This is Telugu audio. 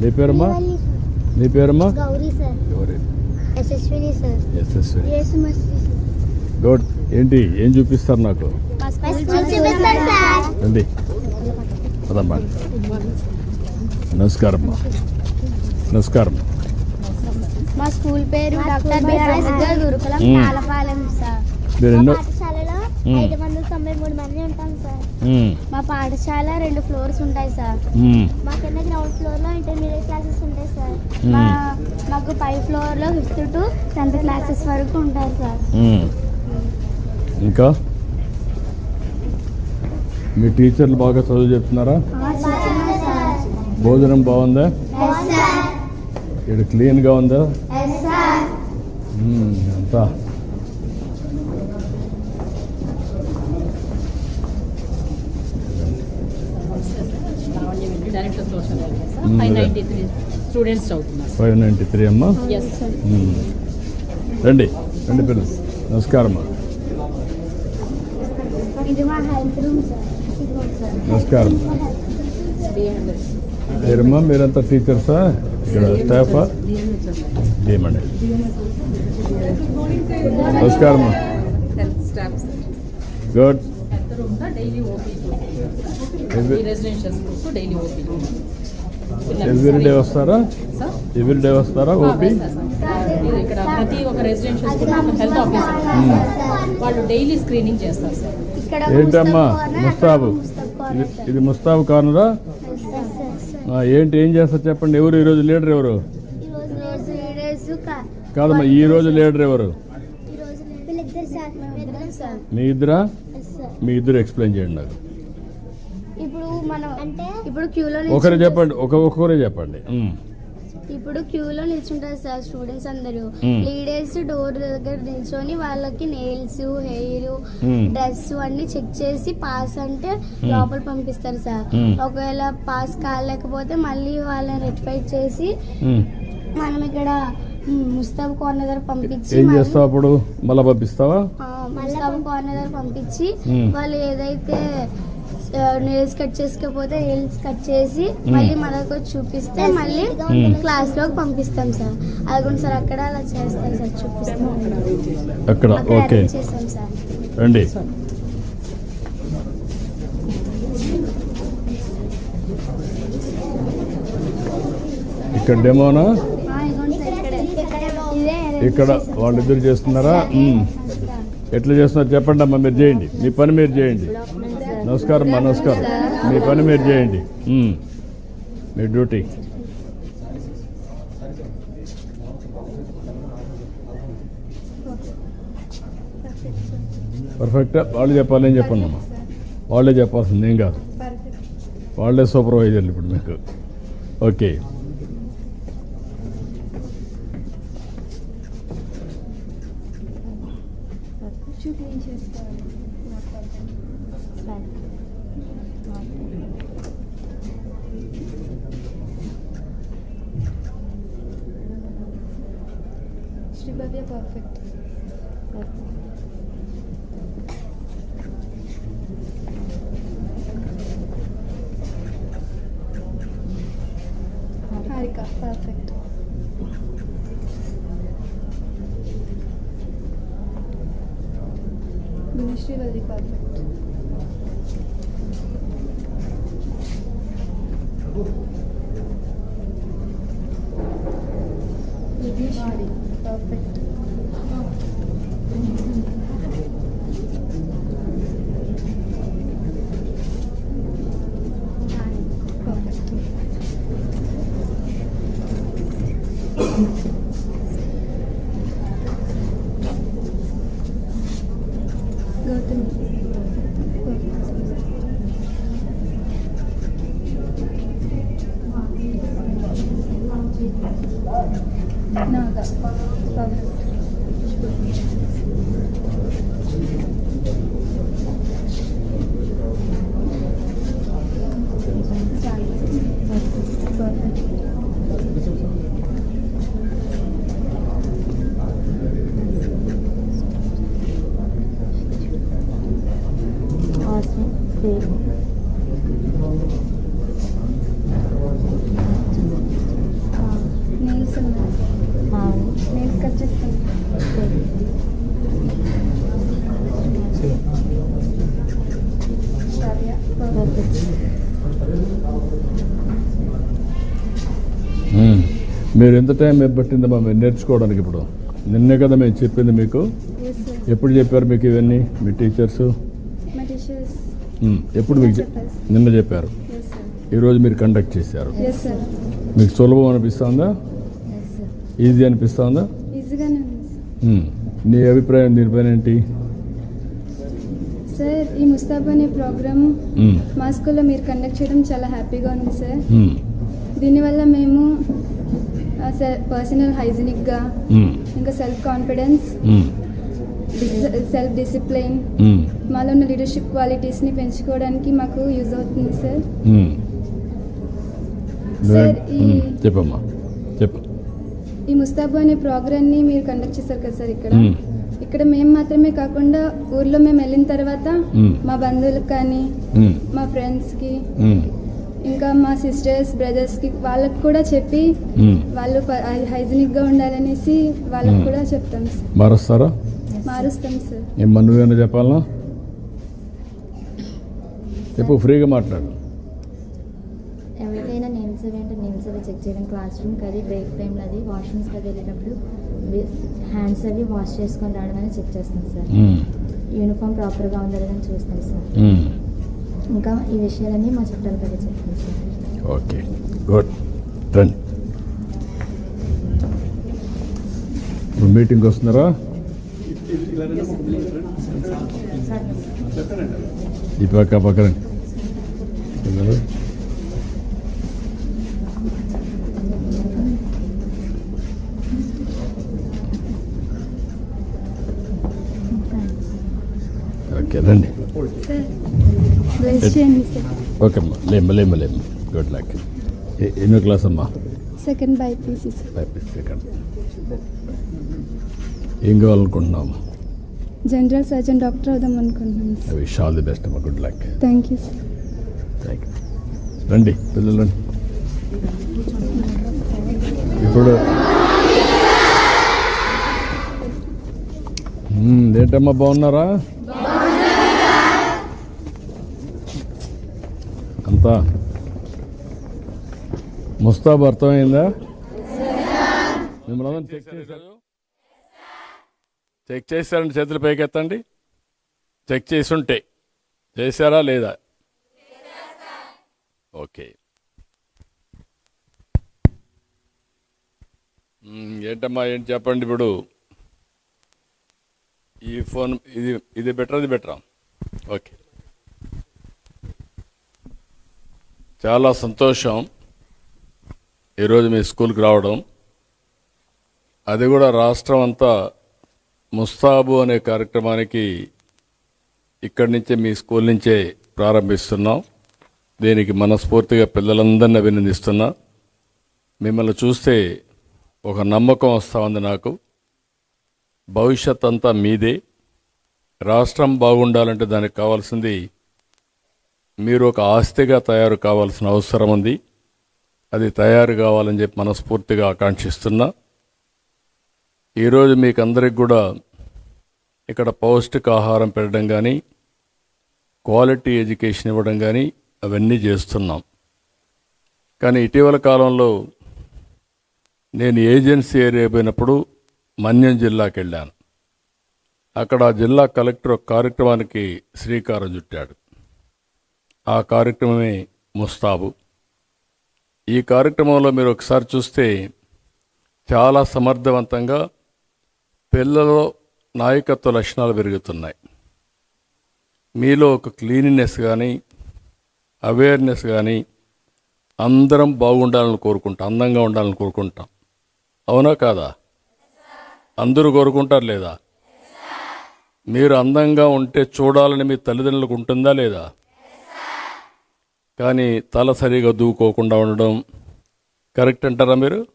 నీ పేరమ్మా? నీ పేరమ్మా? గౌరీ యశస్విని గుడ్ ఏంటి ఏం చూపిస్తారు నాకు? చూపిస్తాను సార్. రండి. పదమ్మా. నమస్కారం నమస్కారం. మా స్కూల్ పేరు డాక్టర్ గురుకులం మీరు మా ఎన్నో మూడు మంది ఉంటాం సార్. మా పాఠశాల రెండు ఫ్లోర్స్ ఉంటాయి సార్. మా కింద గ్రౌండ్ ఫ్లోర్లో ఇంటర్మీడియట్ క్లాసెస్ ఉంటాయి సార్. మాకు పై ఫ్లోర్లో ఫిఫ్త్ టు టెన్త్ క్లాసెస్ వరకు ఉంటారు సార్. ఇంకా? మీ టీచర్లు బాగా చదువు చెప్తున్నారా? భోజనం బాగుందా? ఇక్కడ క్లీన్గా ఉందా? అంతా. ఫైవ్. నైంటీ త్రీ స్టూడెంట్స్ చదువుతున్నారు. ఫైవ్ నైంటీ త్రీ అమ్మా. రండి రండి పిల్లలు. నమస్కారం నమస్కారం మీరమ్మా మీరంతా టీచర్సా? ఇక్కడ స్టాఫా? ఏమండి? నమస్కారం good. Daily OP OP every day వస్తారా? సార్ ఎవ్రీ డే వస్తారా ఓపీ? ఇక్కడ ప్రతి ఒక్క రెసిడెన్షియల్ స్కూల్ హెల్త్ ఆఫీసర్ వాళ్ళు డైలీ స్క్రీనింగ్ చేస్తారు సార్ ఇక్కడ ఏంటమ్మా? ముస్తాబ్. ఇది- ముస్తాబు కార్నరా ఆ, ఏంటి ఏం చేస్తారు చెప్పండి? ఎవరు ఈరోజు లీడర్ ఎవరు? కాదమ్మా ఈ రోజు లీడర్ ఎవరు? మీ ఇద్దరా? మీ ఇద్దరు ఎక్స్ప్లెయిన్ చేయండి నాకు. మనం అంటే ఇప్పుడు క్యూలో ఒకరు చెప్పండి ఒక ఒక్కొక్కరే చెప్పండి. ఇప్పుడు క్యూలో నిల్చుంటారు సార్ స్టూడెంట్స్ అందరూ. లీడర్స్ డోర్ దగ్గర నిల్చొని వాళ్ళకి నెయిల్స్ హెయిర్. డ్రెస్ అన్ని చెక్ చేసి పాస్ అంటే లోపల పంపిస్తారు సార్. ఒకవేళ పాస్ కాలేకపోతే మళ్ళీ వాళ్ళని రెటిఫై చేసి. మనం ఇక్కడ ముస్తాబ్ కార్నర్ దగ్గర పంపించి ఏం మళ్ళీ- చేస్తావు అప్పుడు మళ్ళా పంపిస్తావా ఆ, ముస్తాబ్ కార్నర్ దగ్గర పంపించి. వాళ్ళు ఏదైతే నెయిల్స్ కట్ చేసుకోకపోతే నెయిల్స్ కట్ చేసి మళ్ళీ మనకు చూపిస్తే మళ్ళీ. క్లాస్లోకి పంపిస్తాం సార్. అది కూడా సార్ అక్కడ అలా చేస్తాం సార్ చూపిస్తాం. అక్కడ అక్కడ ఓకే. arrange చేస్తాం సార్. రండి. ఇక్కడ. డెమోనా ఇక్కడే. వాళ్ళిద్దరు చేస్తున్నారా. ఎట్లా చేస్తున్నారు? చెప్పండి అమ్మా మీరు చేయండి. మీ పని మీరు చేయండి. నమస్కారం అమ్మా నమస్కారం. మీ పని మీరు చేయండి. మీ డ్యూటీ. పర్ఫెక్ట్. వాళ్ళు చెప్పాలి ఏం చెప్పండి అమ్మా. వాళ్ళే చెప్పాల్సింది ఏం కాదు. వాళ్ళే సూపర్వైజర్లు ఇప్పుడు మీకు. Okay. Ben. Şimdi ben bir perfect. Harika, perfect. Perfect Srivalli perfect perfect Gautami nails మీరు ఎంత టైం పట్టిందమ్మా మీరు నేర్చుకోవడానికి ఇప్పుడు. నిన్నే కదా మేము చెప్పింది మీకు. ఎప్పుడు చెప్పారు మీకు ఇవన్నీ? మీ టీచర్సు ఎప్పుడు మీకు నిన్న చెప్పారు. ఈరోజు మీరు కండక్ట్ చేశారు. మీకు సులభం అనిపిస్తుందా? ఈజీ అనిపిస్తుందా. నీ అభిప్రాయం దీనిపైన ఏంటి? సార్ ఈ ముస్తాబ్ అనే ప్రోగ్రామ్. మా స్కూల్లో మీరు కండక్ట్ చేయడం చాలా హ్యాపీగా ఉంది సార్. దీనివల్ల మేము పర్సనల్ హైజీనిక్గా. ఇంకా self confidence. Self discipline um. మాలో ఉన్న లీడర్షిప్ క్వాలిటీస్ని పెంచుకోవడానికి మాకు యూజ్ అవుతుంది సార్. సార్, ఈ- ఉమ్. చెప్పమ్మా చెప్పు ఈ ముస్తాబు అనే ప్రోగ్రామ్ని మీరు కండక్ట్ చేశారు కదా సార్ ఇక్కడ. ఇక్కడ మేము మాత్రమే కాకుండా ఊర్లో మేము వెళ్ళిన తర్వాత. మా బంధువులకు కానీ. మా ఫ్రెండ్స్కి. ఇంకా మా సిస్టర్స్ బ్రదర్స్కి వాళ్ళకి కూడా చెప్పి. వాళ్ళు హైజీనిక్గా ఉండాలనేసి వాళ్ళకి. కూడా చెప్తాం సార్ మారుస్తాం సార్. ఏమన్నా నువ్వేమైనా చెప్పాలనా? చెప్పు ఫ్రీగా మాట్లాడు. ఎవరికైనా నేమ్స్ అవి అంటే నేమ్స్ అవి చెక్ చేయడం క్లాస్ రూమ్కి అది బ్రేక్ టైంలో అది వాష్రూమ్స్కి అది వెళ్ళేటప్పుడు హ్యాండ్స్ అవి వాష్ చేసుకొని రావడం అని చెక్ చేస్తాం సార్. యూనిఫామ్ ప్రాపర్గా ఉందా లేదని చూస్తాం సార్. ఇంకా ఈ విషయాలన్నీ మా చుట్టాల దగ్గర చెప్తాం సార్. ఓకే. గుడ్. రండి. ఇప్పుడు మీటింగ్కి వస్తున్నారా? ఈ పక్క పక్క రండి పిల్లలు. ఓకే రండి ఓకే అమ్మా లేమ్మ లేమ్మ. లేమ్మ గుడ్ లక్ ఎన్నో క్లాస్ అమ్మా? సెకండ్ బైపీసీ సార్ సెకండ్ ఏం కావాలనుకుంటున్నాము జనరల్ సర్జన్ డాక్టర్ అవుదాం అనుకుంటున్నాను sir wish all the best అమ్మా good luck thank you sir thank you రండి పిల్లలు రండి. ఇప్పుడు మ్మ్, ఏంటమ్మా బాగున్నారా? అంతా ముస్తాబ్ అర్థమైందా? మిమ్మల్ని చెక్ చేశారు. చెక్ చేశారండి చేతులు పైకెత్తండి. చెక్ చేసి ఉంటే చేశారా లేదా? ఓకే. ఏంటమ్మా ఏంటి చెప్పండి ఇప్పుడు? ఈ ఫోన్ ఇది ఇది బెటర్ అది బెటరా? ఓకే. చాలా సంతోషం ఈరోజు మీ స్కూల్కి రావడం. అది కూడా రాష్ట్రం అంతా ముస్తాబు అనే కార్యక్రమానికి ఇక్కడి నుంచే మీ స్కూల్ నుంచే ప్రారంభిస్తున్నాం. దీనికి మనస్ఫూర్తిగా పిల్లలందరినీ అభినందిస్తున్నా. మిమ్మల్ని చూస్తే ఒక నమ్మకం వస్తూ ఉంది నాకు. భవిష్యత్ అంతా మీదే. రాష్ట్రం బాగుండాలంటే దానికి కావాల్సింది మీరు ఒక ఆస్తిగా తయారు కావాల్సిన అవసరం ఉంది. అది తయారు కావాలని చెప్పి మనస్ఫూర్తిగా ఆకాంక్షిస్తున్నా. ఈరోజు మీకు అందరికి కూడా ఇక్కడ పౌష్టికాహారం పెట్టడం కానీ క్వాలిటీ ఎడ్యుకేషన్ ఇవ్వడం కానీ అవన్నీ చేస్తున్నాం. కానీ ఇటీవల కాలంలో నేను ఏజెన్సీ ఏరియా పోయినప్పుడు మన్యం జిల్లాకి వెళ్ళాను. అక్కడ ఆ జిల్లా కలెక్టర్ ఒక కార్యక్రమానికి శ్రీకారం చుట్టాడు. ఆ కార్యక్రమమే ముస్తాబు. ఈ కార్యక్రమంలో మీరు ఒకసారి చూస్తే చాలా సమర్థవంతంగా పిల్లలలో నాయకత్వ లక్షణాలు పెరుగుతున్నాయి. మీలో ఒక క్లీనినెస్ కానీ అవేర్నెస్ కానీ అందరం బాగుండాలని కోరుకుంటాం అందంగా ఉండాలని కోరుకుంటాం. అవునా కాదా? అందరూ కోరుకుంటారు లేదా? మీరు అందంగా ఉంటే చూడాలని మీ తల్లిదండ్రులకు ఉంటుందా లేదా? కానీ తల సరిగా దూకోకుండా ఉండడం కరెక్ట్ అంటారా మీరు?